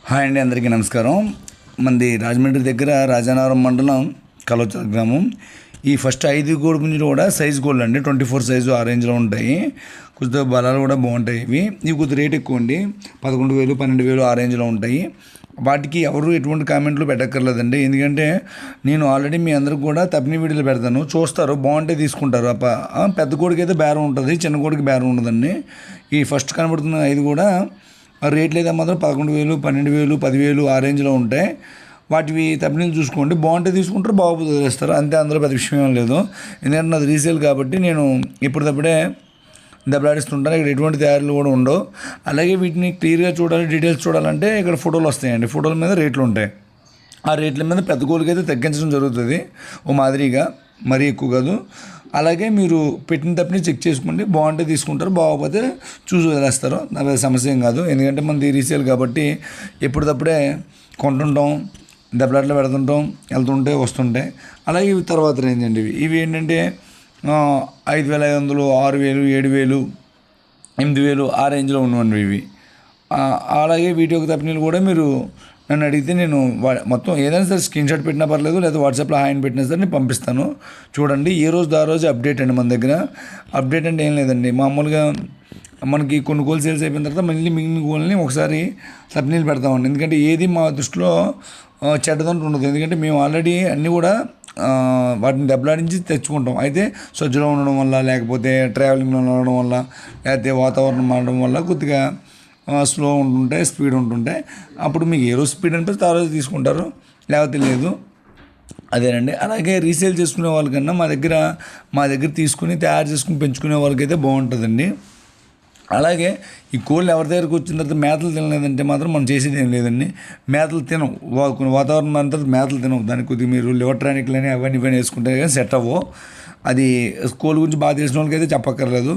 Hi అండి అందరికీ నమస్కారం. మంది రాజమండ్రి దగ్గర రాజానగరం మండలం కలోచర గ్రామం. ఈ ఫస్ట్ ఐదు గోడ పుంజులు కూడా సైజ్ గోల్డ్ అండి. ట్వంటీ ఫోర్ సైజు ఆ రేంజ్లో ఉంటాయి. కొద్దిగా బలాలు కూడా బాగుంటాయి ఇవి. ఇవి కొద్ది రేట్ ఎక్కువ అండి. పదకొండు వేలు పన్నెండు వేలు ఆ రేంజ్లో ఉంటాయి. వాటికి ఎవరు ఎటువంటి కామెంట్లు పెట్టక్కర్లేదండి. ఎందుకంటే నేను ఆల్రెడీ మీ అందరికి కూడా తప్పిని వీడియోలు పెడతాను. చూస్తారు బాగుంటే తీసుకుంటారు. అప్ప పెద్ద కోడికి అయితే బేరం ఉంటుంది చిన్న కోడికి బేరం ఉండదండి. ఈ ఫస్ట్ కనబడుతున్న ఐదు కూడా రేట్లు అయితే మాత్రం పదకొండు వేలు పన్నెండు వేలు పదివేలు ఆ రేంజ్లో ఉంటాయి వాటివి తప్పినీళ్ళు చూసుకోండి. బాగుంటే తీసుకుంటారు బాగుపోతే వదిలేస్తారు. అంతే అందులో పెద్ద విషయం ఏం లేదు. ఎందుకంటే నాది రీసేల్ కాబట్టి నేను ఇప్పటికప్పుడే దెబ్బలాడిస్తుంటాను. ఇక్కడ ఎటువంటి తయారీలు కూడా ఉండవు. అలాగే వీటిని క్లియర్గా చూడాలి డీటెయిల్స్ చూడాలంటే ఇక్కడ ఫోటోలు వస్తాయండి. ఫోటోల మీద రేట్లు ఉంటాయి. ఆ రేట్ల మీద పెద్ద గోలుకి అయితే తగ్గించడం జరుగుతుంది. ఓ మాదిరిగా మరీ ఎక్కువ కాదు. అలాగే మీరు పెట్టిన తప్పని చెక్ చేసుకోండి. బాగుంటే తీసుకుంటారు బాగోకపోతే చూసి వదిలేస్తారు. నాకు సమస్య ఏం కాదు. ఎందుకంటే మనది రీసేల్ కాబట్టి ఎప్పటికప్పుడే కొంటుంటాం దెబ్బలాట్లు పెడుతుంటాం వెళ్తుంటే వస్తుంటాయి అలాగే ఇవి తర్వాత రేంజ్ అండి ఇవి. ఇవి ఏంటంటే ఐదు వేల ఐదు వందలు ఆరు వేలు ఏడు వేలు ఎనిమిది వేలు ఆ రేంజ్లో ఉన్నవండి ఇవి. అలాగే వీటి యొక్క తప్పినీళ్ళు కూడా మీరు నన్ను అడిగితే నేను వా- మొత్తం ఏదైనా సరే స్క్రీన్ షాట్ పెట్టినా పర్లేదు లేదా వాట్సాప్లో హాయ్ అని పెట్టినా సరే నేను పంపిస్తాను. చూడండి ఏ రోజు ఆ రోజు అప్డేట్ అండి మన దగ్గర. అప్డేట్ అంటే ఏం లేదండి మామూలుగా మనకి కొన్ని గోల్ సేల్స్ అయిపోయిన తర్వాత మళ్ళీ మిగిలిన గోల్ని ఒకసారి సబ్నీలు పెడతామండి. ఎందుకంటే ఏది మా దృష్టిలో చెడ్డదంటూ ఉండదు. ఎందుకంటే మేము ఆల్రెడీ అన్నీ కూడా వాటిని దెబ్బలాడించి తెచ్చుకుంటాం. అయితే స్వచ్ఛంగా ఉండడం వల్ల లేకపోతే ట్రావెలింగ్లో ఉండడం వల్ల లేకపోతే వాతావరణం మారడం వల్ల కొద్దిగా స్లో ఉంటుంటే స్పీడ్ ఉంటుంటే అప్పుడు మీకు ఏ రోజు స్పీడ్ అనిపిస్తే ఆ రోజు తీసుకుంటారు. లేకపోతే లేదు. అదేనండి. అలాగే రీసేల్ చేసుకునే వాళ్ళకన్నా మా దగ్గర మా దగ్గర తీసుకుని తయారు చేసుకుని పెంచుకునే వాళ్ళకైతే బాగుంటుందండి. అలాగే ఈ కోళ్ళు ఎవరి దగ్గరకు వచ్చిన తర్వాత మేతలు తినలేదంటే మాత్రం మనం చేసేది ఏం లేదండి. మేతలు తినం. వా- కొన్ని వాతావరణం అంతా మేతలు తినం. దానికి కొద్దిగా మీరు లివర్ట్రానిక్లని అవన్నీ ఇవన్నీ వేసుకుంటే కానీ సెట్ అవ్వవు. అది స్కూల్ గురించి బాగా తెలిసిన వాళ్ళకి అయితే చెప్పక్కర్లేదు.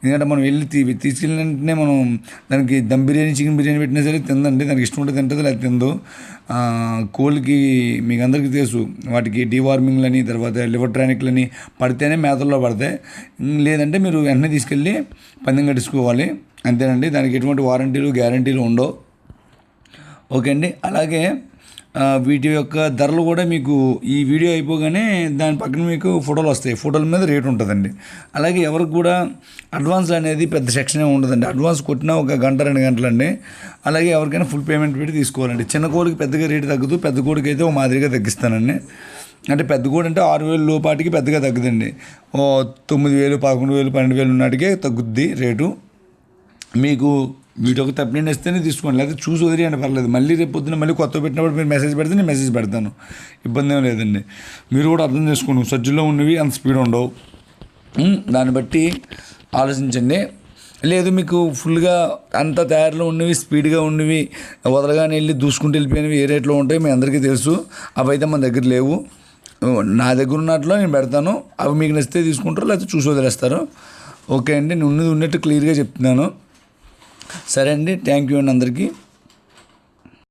ఎందుకంటే మనం వెళ్ళి తీ తీసుకెళ్ళిన వెంటనే మనం దానికి దమ్ బిర్యానీ చికెన్ బిర్యానీ పెట్టినా సరే తిందండి. దానికి ఇష్టం ఉంటే తింటుంది లేదా తిందు కోళ్ళకి మీకు అందరికీ తెలుసు వాటికి డీవార్మింగ్లని తర్వాత లివర్ ట్రానిక్లని పడితేనే మేతల్లో పడతాయి. లేదంటే మీరు వెంటనే తీసుకెళ్ళి పందెం కట్టించుకోవాలి. అంతేనండి. దానికి ఎటువంటి వారంటీలు గ్యారంటీలు ఉండవు. ఓకే అండి. అలాగే వీటి యొక్క ధరలు కూడా మీకు ఈ వీడియో అయిపోగానే దాని పక్కన మీకు ఫోటోలు వస్తాయి. ఫోటోల మీద రేట్ ఉంటుందండి. అలాగే ఎవరికి కూడా అడ్వాన్స్ అనేది పెద్ద సెక్షన్ ఉండదండి. అడ్వాన్స్ కొట్టినా ఒక గంట రెండు గంటలండి. అలాగే ఎవరికైనా ఫుల్ పేమెంట్ పెట్టి తీసుకోవాలండి. చిన్న కోడికి పెద్దగా రేటు తగ్గదు. పెద్ద కోడికి అయితే ఒక మాదిరిగా తగ్గిస్తానండి. అంటే పెద్ద కోడి అంటే ఆరు వేలు లోపాటికి పెద్దగా తగ్గదండి. ఓ తొమ్మిది వేలు పదకొండు వేలు పన్నెండు వేలు ఉన్నటికే తగ్గుద్ది రేటు. మీకు వీటి ఒక తప్పిన ఇస్తేనే తీసుకోండి. లేకపోతే చూసి వదిలేయండి పర్లేదు. మళ్ళీ రేపు పొద్దున్న మళ్ళీ కొత్త పెట్టినప్పుడు మీరు మెసేజ్ పెడితే నేను మెసేజ్ పెడతాను. ఇబ్బంది ఏం లేదండి. మీరు కూడా అర్థం చేసుకోండి సజ్జులో ఉన్నవి అంత స్పీడ్ ఉండవు. దాన్ని బట్టి ఆలోచించండి. లేదు మీకు ఫుల్గా అంత తయారులో ఉన్నవి స్పీడ్గా ఉన్నవి వదలగానే వెళ్ళి దూసుకుంటూ వెళ్ళిపోయినవి ఏ రేట్లో ఉంటాయి మీ అందరికీ తెలుసు. అవి అయితే మన దగ్గర లేవు. నా దగ్గర ఉన్నట్లో నేను పెడతాను. అవి మీకు నచ్చితే తీసుకుంటారు లేకపోతే చూసి వదిలేస్తారు. ఓకే అండి. నేను ఉన్నది ఉన్నట్టు క్లియర్గా చెప్తున్నాను. సరే అండి థ్యాంక్ యూ అండి అందరికీ.